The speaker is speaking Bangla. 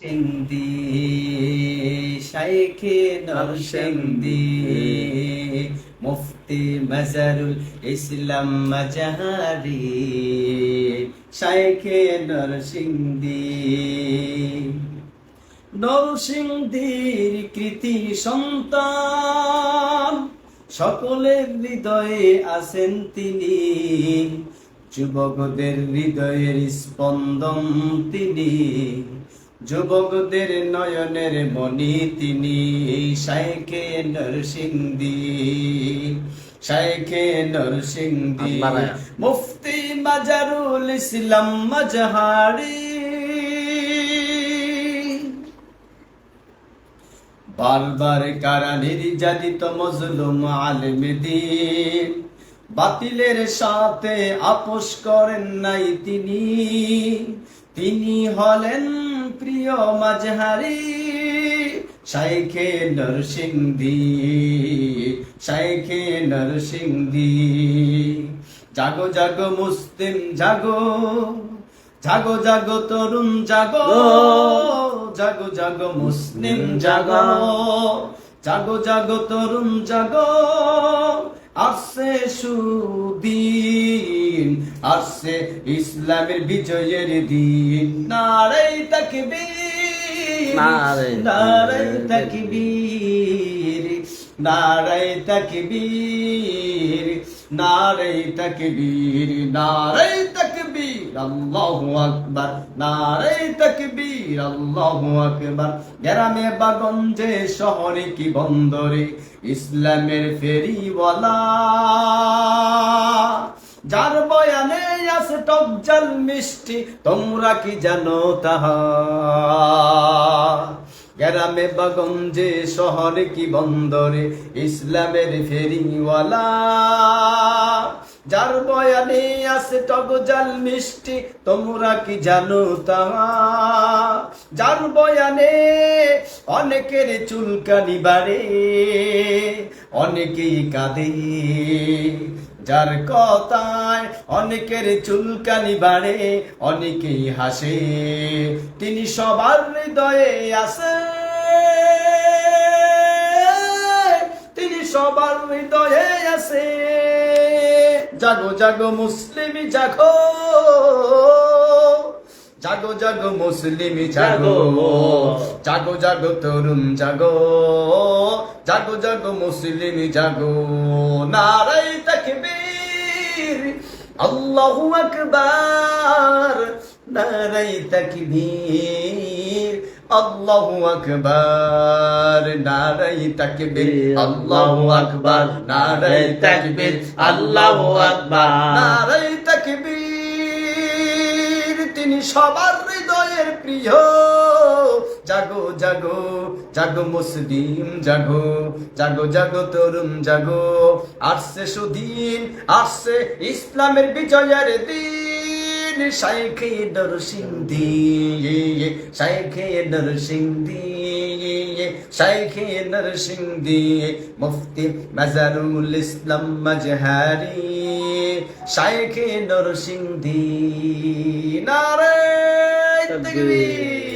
নরসিংদী শাইখে নরসিংদী, মুফতি মজারুল ইসলাম মজাহারি, শাইখে নরসিংদী। নরসিংদীর কৃতি সন্তান, সকলের হৃদয়ে আছেন তিনি। যুবকদের হৃদয়ের স্পন্দন তিনি। যুবকদের নয়নের মণি তিনি শাইখে নরসিংদী শাইখে নরসিংদী। মুফতি মাজারুল ইসলাম মজহারি। বারবার কারা নির্যাতিত মজলুম আলমেদিন বাতিলের সাথে আপোষ করেন নাই তিনি। তিনি হলেন প্রিয় মাঝহারি শাইখে নরসিংদী শাইখে নরসিংদী। জাগো জাগো মুসলিম জাগো জাগো জাগো তরুণ জাগো জাগো জাগো মুসলিম জাগো। জাগো জাগো তরুণ জাগো আসছে সুদিন আসছে ইসলামের বিজয়ের দিন। নারাই তাকবীর নারে নারাই তাকবীর। নারাই তাকবীর নারাই তাকবীর নারাই তাকবীর আল্লাহু আকবার নারাই তাকবীর আল্লাহু আকবার। গ্রামে বা গঞ্জে শহরে কি বন্দরে ইসলামের ফেরিওয়ালা টক জল মিষ্টি, তোমরা কি জানো তাহা? গ্রামে বাগঞ্জে শহরে কি বন্দরে, ইসলামের ফেরিওয়ালা? যার বয়ানে আছে টক জাল মিষ্টি, তোমরা কি জানো তাহা? যার বয়ানে অনেকের চুলকানি বাড়ে, অনেকেই কাঁদে। যার কথায় অনেকের চুলকানি বাড়ে, অনেকেই হাসে। তিনি সবার হৃদয়ে আছে তিনি সবার হৃদয়ে আছে জাগো জাগো, মুসলিম, জাগো। জাগো জাগো মুসলিম জাগো। জাগো। জাগো তরুণ জাগো। জাগো জাগো মুসলিম জাগো। নারাই তাকবীর। আল্লাহু আকবার। নারাই তাকবীর। আল্লাহু আকবার। নারাই তাকবীর। আল্লাহু আকবার। নারাই তাকবীর। আল্লাহু আকবার। নারাই সবার হৃদয়ের প্রিয়। জাগো জাগো জাগো মুসলিম, জাগো জাগো জাগো তরুণ, জাগো। আসছে সুদিন, আসছে ইসলামের বিজয়ের দিন। শাইখে নরসিংদী শাইখে নরসিংদী শাইখে নরসিংদী। মুফতি মাজারুল ইসলাম মজহারি। শাইখে নরসিংদী নারে তকবীর